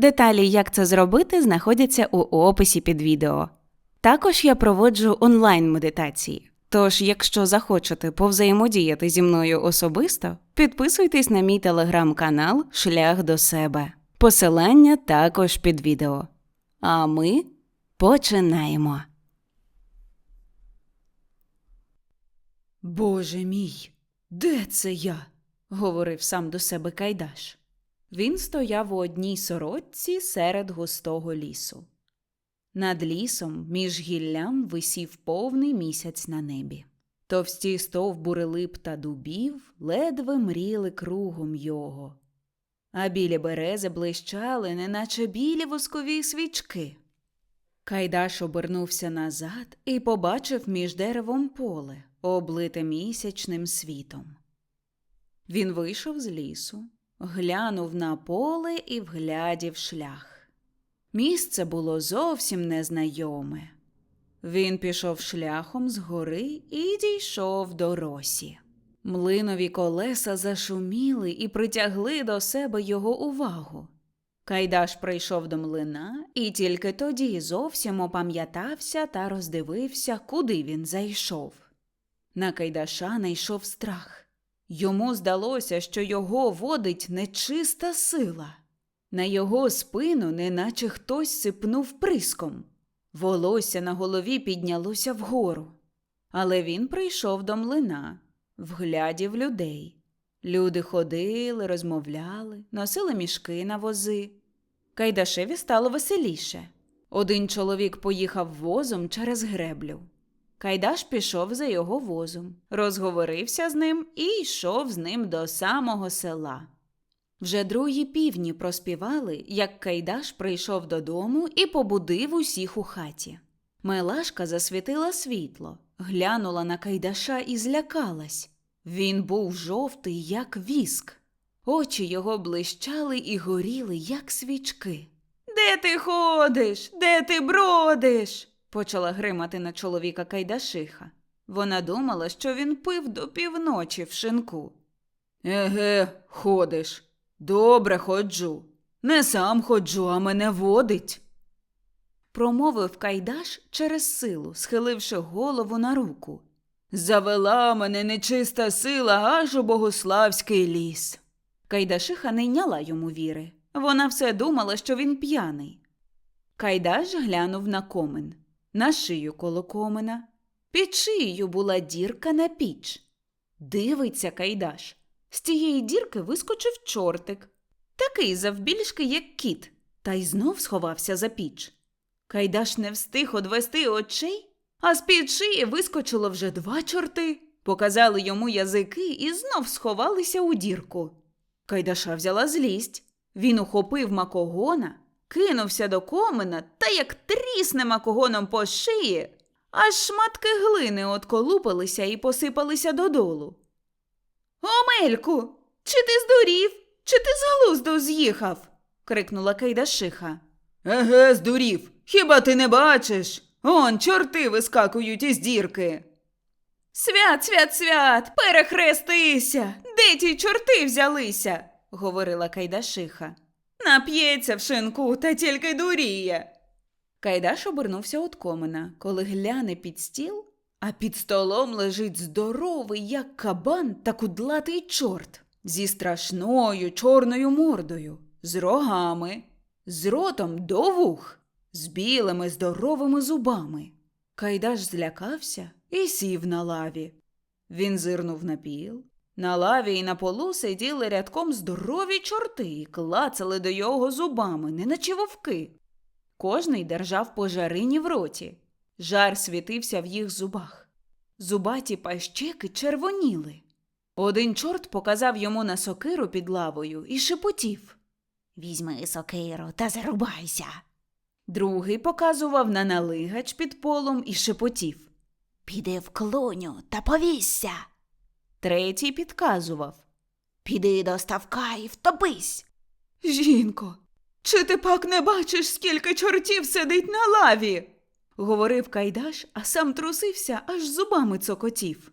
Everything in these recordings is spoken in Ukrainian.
Деталі, як це зробити, знаходяться у описі під відео. Також я проводжу онлайн-медитації. Тож, якщо захочете повзаємодіяти зі мною особисто, підписуйтесь на мій телеграм-канал Шлях до себе. Посилання також під відео. А ми починаємо. Боже мій, де це я? говорив сам до себе Кайдаш. Він стояв у одній сорочці серед густого лісу. Над лісом між гіллям висів повний місяць на небі. Товсті стовбури лип та дубів ледве мріли кругом його, а білі берези блищали, неначе білі воскові свічки. Кайдаш обернувся назад і побачив між деревом поле, облите місячним світом. Він вийшов з лісу, глянув на поле і вглядів шлях. Місце було зовсім незнайоме. Він пішов шляхом з гори і дійшов до росі. Млинові колеса зашуміли і притягли до себе його увагу. Кайдаш прийшов до млина і тільки тоді зовсім опам'ятався та роздивився, куди він зайшов. На Кайдаша найшов страх. Йому здалося, що його водить нечиста сила. На його спину неначе хтось сипнув приском. Волосся на голові піднялося вгору. Але він прийшов до млина, вглядів людей. Люди ходили, розмовляли, носили мішки на вози. Кайдашеві стало веселіше. Один чоловік поїхав возом через греблю. Кайдаш пішов за його возом, розговорився з ним і йшов з ним до самого села. Вже другі півні проспівали, як Кайдаш прийшов додому і побудив усіх у хаті. Мелашка засвітила світло, глянула на Кайдаша і злякалась. Він був жовтий, як віск. Очі його блищали і горіли, як свічки. Де ти ходиш? Де ти бродиш? Почала гримати на чоловіка Кайдашиха. Вона думала, що він пив до півночі в шинку. Еге, ходиш. Добре ходжу. Не сам ходжу, а мене водить. Промовив Кайдаш через силу, схиливши голову на руку. Завела мене нечиста сила аж у богославський ліс. Кайдашиха не йняла йому віри. Вона все думала, що він п'яний. Кайдаш глянув на комин, на шию коло комина. Під шиєю була дірка на піч. Дивиться Кайдаш. З тієї дірки вискочив чортик, такий завбільшки, як кіт, та й знов сховався за піч. Кайдаш не встиг одвести очей, а з під шиї вискочило вже два чорти, показали йому язики і знов сховалися у дірку. Кайдаша взяла злість. Він ухопив макогона, кинувся до комина та як трісне макогоном по шиї, аж шматки глини отколупилися і посипалися додолу. Омельку, чи ти здурів, чи ти з глузду з'їхав? крикнула Кайдашиха. Еге, здурів. Хіба ти не бачиш? Он чорти вискакують із дірки. Свят, свят, свят, перехрестися. Де ті чорти взялися? говорила Кайдашиха. Нап'ється в шинку та тільки дуріє. Кайдаш обернувся від комина, коли гляне під стіл, а під столом лежить здоровий, як кабан та кудлатий чорт, зі страшною чорною мордою, з рогами, з ротом до вух, з білими здоровими зубами. Кайдаш злякався і сів на лаві. Він зирнув на піл. На лаві і на полу сиділи рядком здорові чорти і клацали до його зубами, неначе вовки. Кожний держав по жарині в роті. Жар світився в їх зубах. Зубаті пащеки червоніли. Один чорт показав йому на сокиру під лавою і шепотів. Візьми сокиру та зарубайся. Другий показував на налигач під полом і шепотів. Піди в клуню та повісся. Третій підказував. Піди до ставка і втопись. Жінко, чи ти пак не бачиш, скільки чортів сидить на лаві? говорив Кайдаш, а сам трусився, аж зубами цокотів.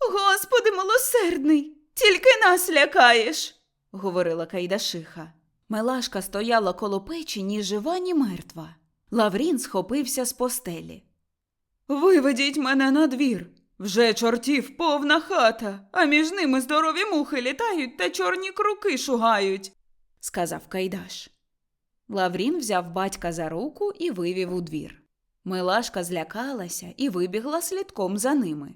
Господи милосердний, тільки нас лякаєш, говорила Кайдашиха. Мелашка стояла коло печі ні жива, ні мертва. Лаврін схопився з постелі. Виведіть мене на двір. Вже чортів повна хата, а між ними здорові мухи літають та чорні круки шугають, сказав Кайдаш. Лаврін взяв батька за руку і вивів у двір. Милашка злякалася і вибігла слідком за ними.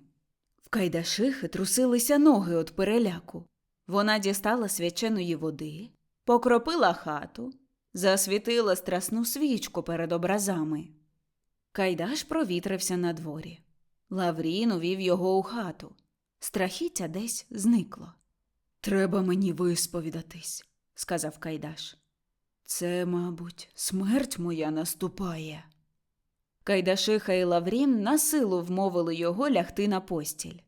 В Кайдашихи трусилися ноги від переляку. Вона дістала свяченої води, покропила хату, засвітила страсну свічку перед образами. Кайдаш провітрився на дворі. Лаврін увів його у хату. Страхіття десь зникло. Треба мені висповідатись, сказав Кайдаш. Це, мабуть, смерть моя наступає. Кайдашиха і Лаврін на силу вмовили його лягти на постіль.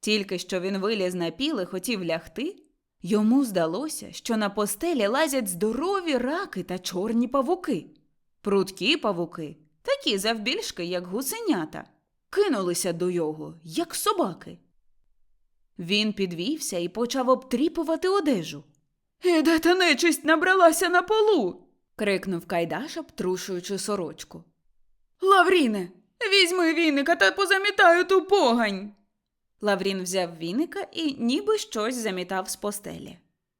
Тільки що він виліз на піл і хотів лягти, йому здалося, що на постелі лазять здорові раки та чорні павуки. Прудкі павуки, такі завбільшки, як гусенята, кинулися до його, як собаки. Він підвівся і почав обтріпувати одежу. І та нечисть набралася на полу? крикнув Кайдаш, обтрушуючи сорочку. Лавріне, візьми віника та позамітаю ту погань. Лаврін взяв віника і ніби щось замітав з постелі.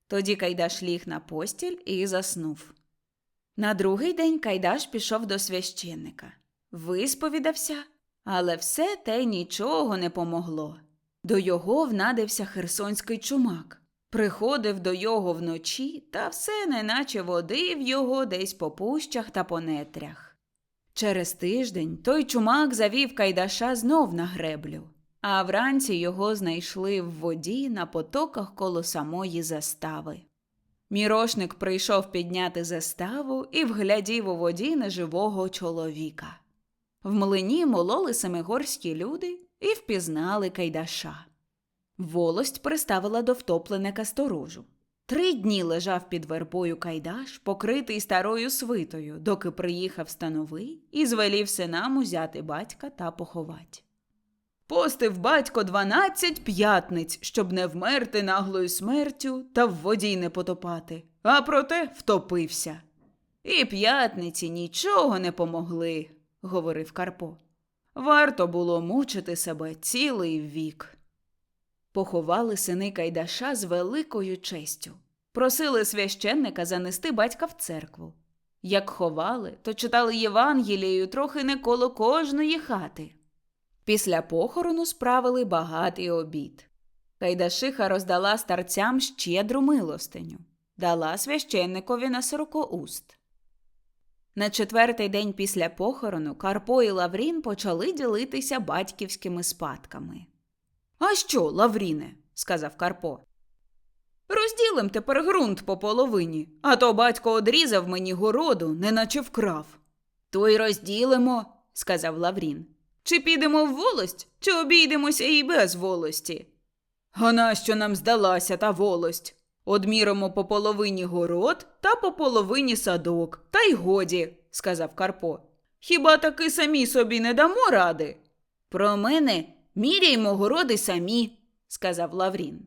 Тоді Кайдаш ліг на постіль і заснув. На другий день Кайдаш пішов до священника. Висповідався, але все те нічого не помогло. До його внадився херсонський чумак. Приходив до його вночі, та все неначе водив його десь по пущах та по нетрях. Через тиждень той чумак завів Кайдаша знов на греблю, а вранці його знайшли в воді на потоках коло самої застави. Мірошник прийшов підняти заставу і вглядів у воді неживого чоловіка. В млині мололи семигорські люди і впізнали Кайдаша. Волость приставила до втопленика сторожу. Три дні лежав під вербою Кайдаш, покритий старою свитою, доки приїхав становий і звелів синам узяти батька та поховать. Постив батько дванадцять п'ятниць, щоб не вмерти наглою смертю та в воді не потопати, а проте втопився. І п'ятниці нічого не помогли, говорив Карпо. Варто було мучити себе цілий вік. Поховали сини Кайдаша з великою честю. Просили священника занести батька в церкву. Як ховали, то читали Євангелію трохи не коло кожної хати. Після похорону справили багатий обід. Кайдашиха роздала старцям щедру милостиню, дала священникові на сорокоуст. На четвертий день після похорону Карпо і Лаврін почали ділитися батьківськими спадками. А що, Лавріне? сказав Карпо. Розділим тепер ґрунт по половині, а то батько одрізав мені городу, неначе вкрав. То й розділимо, сказав Лаврін. Чи підемо в волость, чи обійдемося і без волості? А нащо нам здалася та волость? Одміримо по половині город та по половині садок, та й годі, сказав Карпо. Хіба таки самі собі не дамо ради? Про мене міряймо городи самі, сказав Лаврін.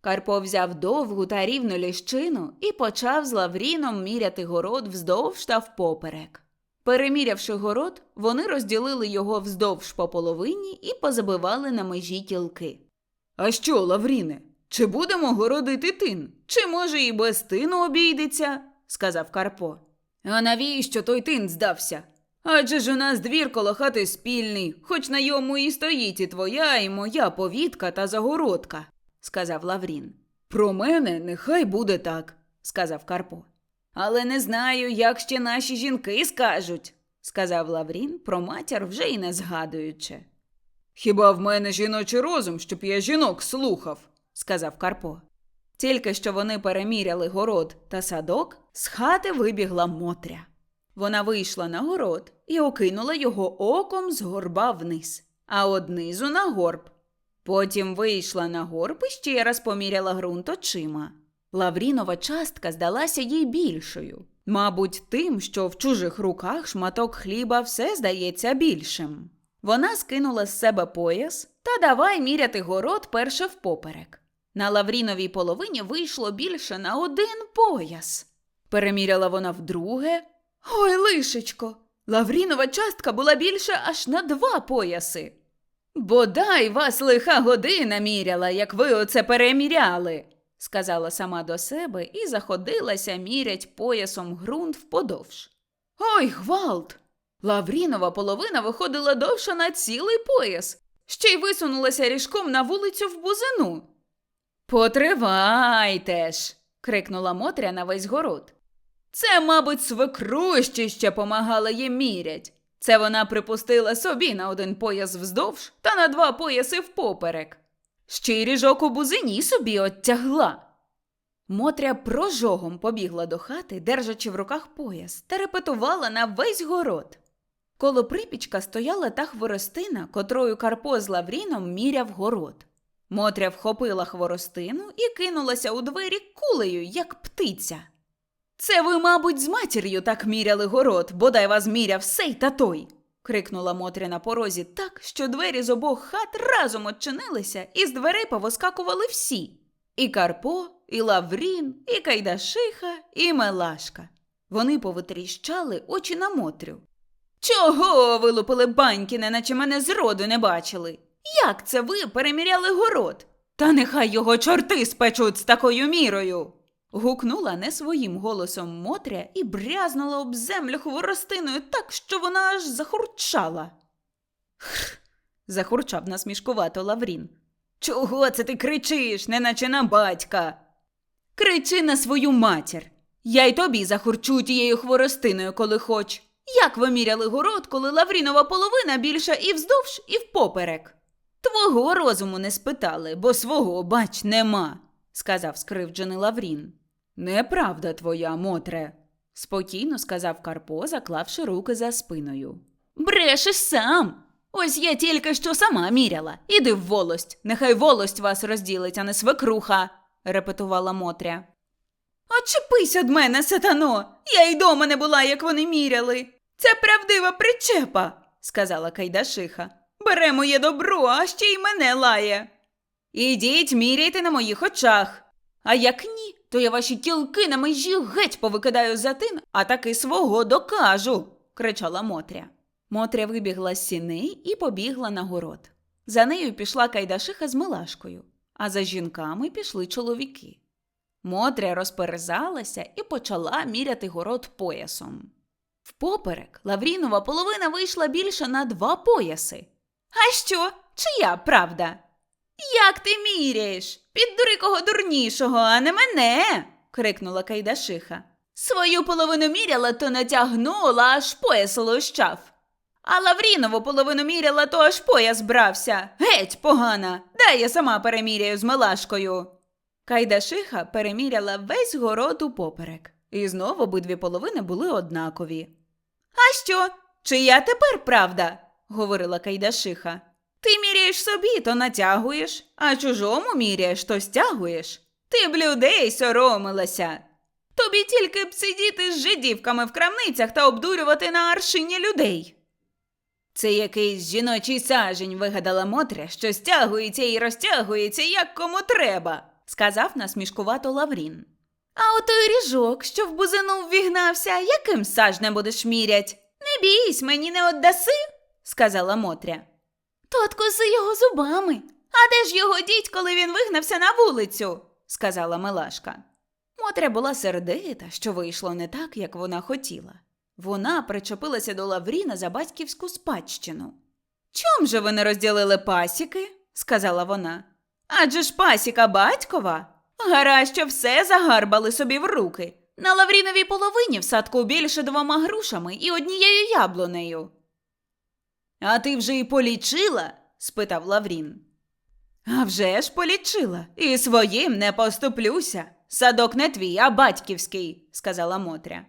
Карпо взяв довгу та рівну ліщину і почав з Лавріном міряти город вздовж та впоперек. Перемірявши город, вони розділили його вздовж по половині і позабивали на межі кілки. А що, Лавріне, чи будемо городити тин? Чи може і без тину обійдеться? сказав Карпо. А навіщо той тин здався? Адже ж у нас двір коло хати спільний, хоч на йому і стоїть і твоя, і моя повітка та загородка, сказав Лаврін. Про мене нехай буде так, сказав Карпо. Але не знаю, як ще наші жінки скажуть, сказав Лаврін, про матір вже й не згадуючи. Хіба в мене жіночий розум, щоб я жінок слухав, сказав Карпо. Тільки що вони переміряли город та садок, З хати вибігла Мотря. Вона вийшла на город і окинула його оком з горба вниз, а однизу на горб. Потім вийшла на горб і ще раз поміряла ґрунт очима. Лаврінова частка здалася їй більшою. Мабуть, тим, що в чужих руках шматок хліба все здається більшим. Вона скинула з себе пояс та давай міряти город перше впоперек. На Лавріновій половині вийшло більше на один пояс. Переміряла вона вдруге. Ой, лишечко! Лаврінова частка була більше аж на два пояси. Бодай вас лиха година міряла, як ви оце переміряли, сказала сама до себе і заходилася мірять поясом ґрунт вподовж. Ой, гвалт! Лаврінова половина виходила довше на цілий пояс, ще й висунулася ріжком на вулицю в бузину. Потривайте ж. крикнула Мотря на весь город. Це, мабуть, свекрущі ще помагали їм мірять. Це вона припустила собі на один пояс вздовж та на два пояси впоперек. Ще й ріжок у бузині собі оттягла. Мотря прожогом побігла до хати, держачи в руках пояс, та репетувала на весь город. Коло припічка стояла та хворостина, котрою Карпо з Лавріном міряв город. Мотря вхопила хворостину і кинулася у двері кулею, як птиця. Це ви, мабуть, з матір'ю так міряли город, бодай вас міряв сей та той. крикнула Мотря на порозі так, що двері з обох хат разом очинилися, і з дверей повоскакували всі. І Карпо, і Лаврін, і Кайдашиха, і Мелашка. Вони повитріщали очі на Мотрю. Чого вилупили баньки, неначе мене зроду не бачили? Як це ви переміряли город? Та нехай його чорти спечуть з такою мірою. гукнула не своїм голосом Мотря і брязнула об землю хворостиною так, що вона аж захурчала. Хр. захурчав насмішкувато Лаврін. Чого це ти кричиш, неначе на батька? Кричи на свою матір. Я й тобі захурчу тією хворостиною, коли хоч. Як ви міряли город, коли Лаврінова половина більша і вздовж, і впоперек? Твого розуму не спитали, бо свого, бач, нема, сказав скривджений Лаврін. Неправда твоя, Мотре, спокійно сказав Карпо, заклавши руки за спиною. Брешеш сам. Ось я тільки що сама міряла. Іди в волость. Нехай волость вас розділить, а не свекруха, репетувала Мотря. Очепись од мене, сатано. Я й дома не була, як вони міряли. Це правдива причепа, сказала Кайдашиха. Бере моє добро, а ще й мене лає. Ідіть, міряйте на моїх очах. А як ні, то я ваші тілки на межі геть повикидаю за тин, а таки свого докажу, кричала Мотря. Мотря вибігла з сіней і побігла на город. За нею пішла Кайдашиха з Милашкою, а за жінками пішли чоловіки. Мотря розперезалася і почала міряти город поясом. Впоперек Лаврінова половина вийшла більше на два пояси. А що? Чия правда? Як ти міряєш? Піддури кого дурнішого, а не мене. крикнула Кайдашиха. Свою половину міряла, то натягнула, аж пояс лущав. А Лаврінову половину міряла, то аж пояс брався. Геть, погана. Дай я сама переміряю з Милашкою. Кайдашиха переміряла весь город упоперек, і знову обидві половини були однакові. А що? Чия тепер правда? Говорила Кайдашиха. Ти міряєш собі, то натягуєш, а чужому міряєш, то стягуєш. Ти б людей соромилася. Тобі тільки б сидіти з жидівками в крамницях та обдурювати на аршині людей. Це якийсь жіночий сажень вигадала Мотря, що стягується і розтягується, як кому треба, сказав насмішкувато Лаврін. А отой ріжок, що в бузину ввігнався, яким сажнем будеш мірять? Не бійсь, мені не оддаси, сказала Мотря. То откуси його зубами. А де ж його діть, коли він вигнався на вулицю? сказала Милашка. Мотря була сердита, що вийшло не так, як вона хотіла. Вона причепилася до Лавріна за батьківську спадщину. Чом же ви не розділили пасіки? сказала вона. Адже ж пасіка батькова. Гара, що все загарбали собі в руки. На Лавріновій половині в садку більше двома грушами і однією яблунею. А ти вже й полічила? спитав Лаврін. «А вже ж полічила, і своїм не поступлюся, Садок не твій, а батьківський, сказала Мотря.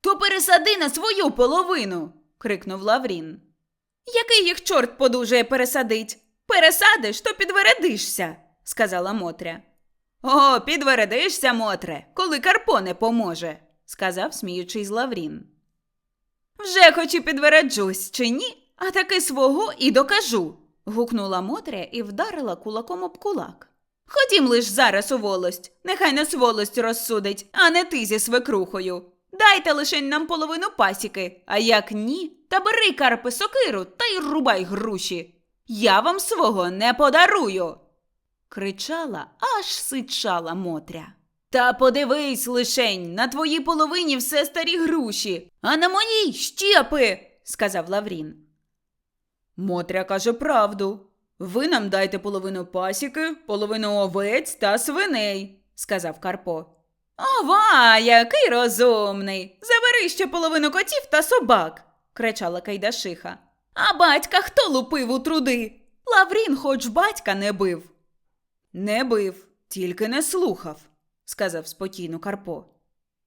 То пересади на свою половину. крикнув Лаврін. Який їх чорт подужає пересадить? Пересадиш, то підвередишся, сказала Мотря. О, підвередишся, Мотре, коли Карпо не поможе, сказав, сміючись Лаврін. Вже хоч і підвереджусь, чи ні, а таки свого і докажу. гукнула Мотря і вдарила кулаком об кулак. Ходім лиш зараз у волость, нехай нас волость розсудить, а не ти зі свекрухою. Дайте лишень нам половину пасіки, а як ні, та бери карпи сокиру та й рубай груші. Я вам свого не подарую. кричала, аж сичала Мотря. Та подивись лишень, на твоїй половині все старі груші, а на моїй щепи, сказав Лаврін. Мотря каже правду. Ви нам дайте половину пасіки, половину овець та свиней, сказав Карпо. Ова, який розумний. Забери ще половину котів та собак, кричала Кайдашиха. А батька хто лупив у труди? Лаврін хоч батька не бив. Не бив, тільки не слухав, сказав спокійно Карпо.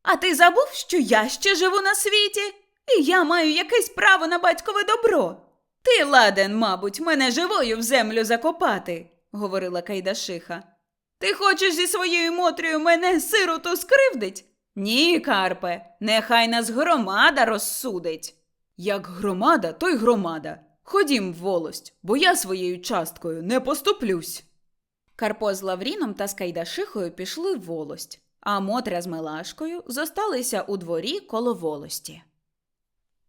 А ти забув, що я ще живу на світі, і я маю якесь право на батькове добро. Ти ладен, мабуть, мене живою в землю закопати, говорила Кайдашиха. Ти хочеш зі своєю мотрею мене сироту скривдить? Ні, Карпе, нехай нас громада розсудить. Як громада, то й громада. Ходім в волость, бо я своєю часткою не поступлюсь. Карпо з Лавріном та з Кайдашихою пішли в волость, а Мотря з Мелашкою зосталися у дворі коло волості.